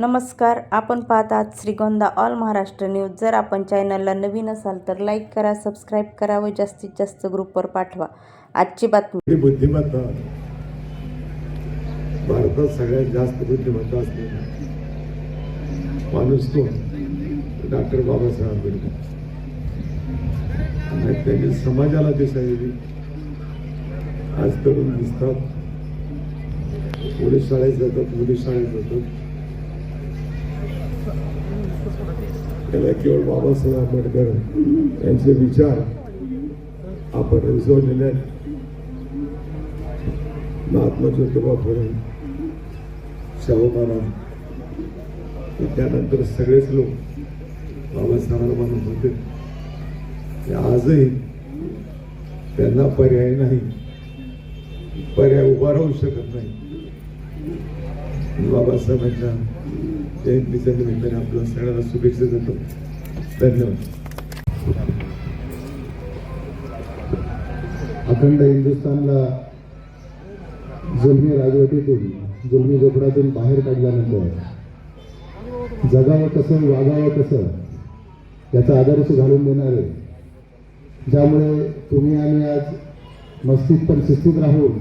नमस्कार आपण पाहत आहात श्रीगोंदा ऑल महाराष्ट्र न्यूज. जर आपण चॅनलला नवीन असाल तर लाईक करा सबस्क्राईब करा व जास्तीत जास्त ग्रुपवर पाठवा. आजची बातमी. बुद्धिमत्ता भारतात सगळ्यात जास्त बुद्धिमत्ता असलेला माणूस तो डॉक्टर बाबासाहेब आंबेडकर. आणि त्यांनी समाजाला दिशा दिली आज तरुण दिसतात. पोलीस शाळेत जातात मुली शाळेत जातात. त्याला केवळ बाबासाहेब आंबेडकर यांचे विचार आपण रुजवलेले आहेत. महात्मा ज्योतिबा फुले शाहू महाराज त्यानंतर सगळेच लोक बाबासाहेबांना म्हणत होते. की आजही त्यांना पर्याय नाही पर्याय उभा राहू शकत नाही. बाबासाहेबांच्या जयंतीच्या निमित्ताने आपल्या सगळ्यांना शुभेच्छा देतो धन्यवाद अखंड हिंदुस्थानला जुलमी राजवटीतून जुलमी जोपडातून बाहेर काढल्यानंतर जगावं कसं वागावं कसं याचा आदर्श घालून देणारे ज्यामुळे तुम्ही आम्ही आज मस्तीत पण शिस्तीत राहून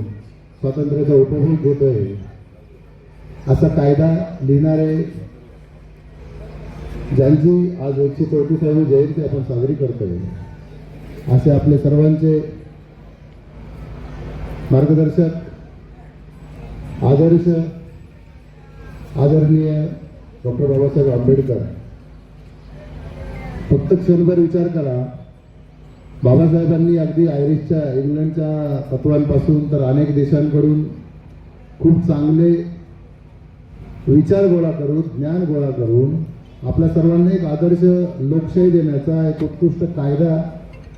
स्वातंत्र्याचा उपभोग घेतोय. असा कायदा लिहिणारे ज्यांची आज एकशे चौतीसावी जयंती आपण साजरी करतोय असे आपले सर्वांचे मार्गदर्शक आदर्श आदरणीय डॉक्टर बाबासाहेब आंबेडकर. फक्त क्षणभर विचार करा. बाबासाहेबांनी अगदी आयरिशच्या इंग्लंडच्या तत्वांपासून तर अनेक देशांकडून खूप चांगले विचार गोळा करून ज्ञान गोळा करून आपल्या सर्वांना एक आदर्श लोकशाही देण्याचा एक उत्कृष्ट कायदा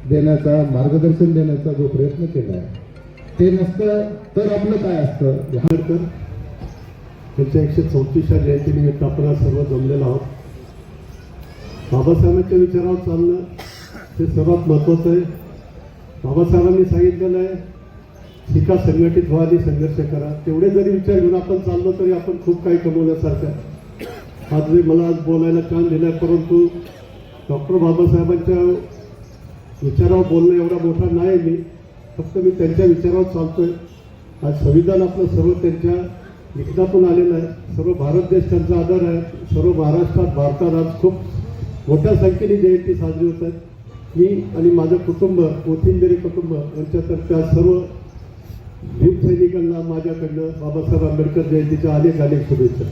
देण्याचा मार्गदर्शन देण्याचा जो प्रयत्न केला आहे ते नसतं तर आपलं काय असतं? आंबेडकर त्यांच्या एकशे चौतीसच्या जयंतीनिमित्त आपण सर्व जमलेलो आहोत बाबासाहेबांच्या विचारावर चालणं हे सर्वात महत्त्वाचं आहे. बाबासाहेबांनी सांगितलेलं आहे शिका संघटित व्हा आणि संघर्ष करा. तेवढे जरी विचार घेऊन आपण चाललो तरी आपण खूप काही कमवल्यासारखं आज मला आज बोलायला छान दिलं आहे परंतु डॉक्टर बाबासाहेबांच्या विचारावर बोलणं एवढा मोठा नाही मी. फक्त मी त्यांच्या विचारावर चालतोय. आज संविधान आपलं सर्व त्यांच्या लिखितातून आलेलं आहे. सर्व भारत देश त्यांचा आधार आहे. सर्व महाराष्ट्रात भारतात आज खूप मोठ्या संख्येने जयंती साजरी होत आहेत मी आणि माझं कुटुंब कोथिंबिरी कुटुंब यांच्यातर्फे आज सर्व भीम सैनिकांना माझ्याकडनं बाबासाहेब आंबेडकर जयंतीच्या अनेक अनेक शुभेच्छा.